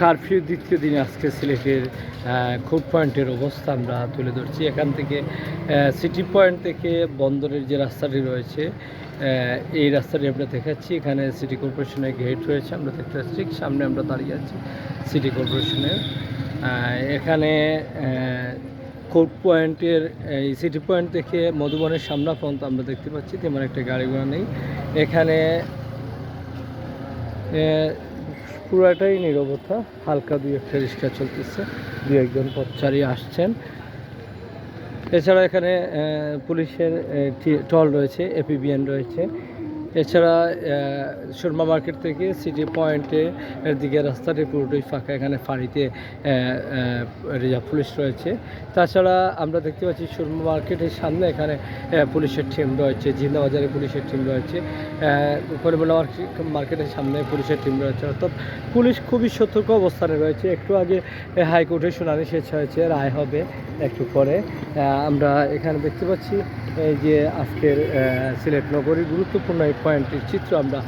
Curfew দ্বিতীয় দিনে আজকে সিলেটের কোড পয়েন্টের অবস্থা আমরা তুলে ধরছি। এখান থেকে সিটি পয়েন্ট থেকে বন্দরের যে রাস্তাটি রয়েছে এই রাস্তাটি আমরা দেখাচ্ছি। এখানে সিটি কর্পোরেশনের গেট রয়েছে, আমরা দেখতে পাচ্ছি। সামনে আমরা দাঁড়িয়ে আছি সিটি কর্পোরেশনের এখানে কোড পয়েন্টের এই সিটি পয়েন্ট থেকে মধুবনের সামনা পর্যন্ত আমরা দেখতে পাচ্ছি তেমন একটা গাড়ি ঘোড়া নেই। এখানে পুরাটাই নিরবতা হালকা দুই একটা রিক্সা চলতেছে। দুই একজন পথচারী আসছেন। এছাড়া এখানে পুলিশের টল রয়েছে এপিবিএন রয়েছে। এছাড়া সুরমা মার্কেট থেকে সিটি পয়েন্টে এর দিকে রাস্তাটি পুরোটাই ফাঁকা। এখানে ফাঁড়িতে রিজার্ভ পুলিশ রয়েছে। তাছাড়া আমরা দেখতে পাচ্ছি সুরমা মার্কেটের সামনে এখানে পুলিশের টিম রয়েছে। জিন্দাবাজারে পুলিশের টিম রয়েছে। পরিমলা মার্কেটের সামনে পুলিশের টিম রয়েছে। অর্থাৎ পুলিশ খুবই সতর্ক অবস্থানে রয়েছে। একটু আগে এ, হাইকোর্টের শুনানি শেষ হয়েছে। রায় হবে একটু পরে। আমরা এখানে দেখতে পাচ্ছি এই যে আজকের সিলেট নগরীর গুরুত্বপূর্ণ পয়েন্টের চিত্র আমরা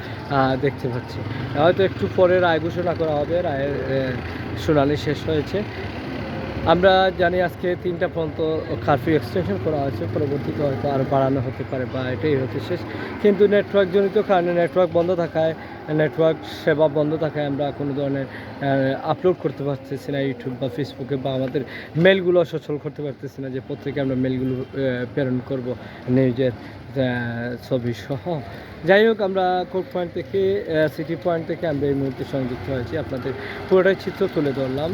দেখতে পাচ্ছি। হয়তো একটু পরে রায় ঘোষণা করা হবে, রায়ের শুনানি শেষ হয়েছে। আমরা জানি আজকে তিনটা পর্যন্ত কারফিউ এক্সটেনশন করা হয়েছে পরবর্তীতে হয়তো আরও বাড়ানো হতে পারে বা এটাই হতে শেষ। কিন্তু নেটওয়ার্ক জনিত কারণে নেটওয়ার্ক বন্ধ থাকায় নেটওয়ার্ক সেবা বন্ধ থাকায় আমরা কোনো ধরনের আপলোড করতে পারতেছি না ইউটিউব বা ফেসবুকে বা আমাদের মেলগুলো সচল করতে পারতেছি না যে প্রত্যেকে আমরা মেলগুলো প্রেরণ করব নিউজের ছবি সহ। যাই হোক, আমরা কোর্ট পয়েন্ট থেকে সিটি পয়েন্ট থেকে আমরা এই মুহূর্তে সংযুক্ত হয়েছি। আপনাদের পুরোটাই চিত্র তুলে ধরলাম।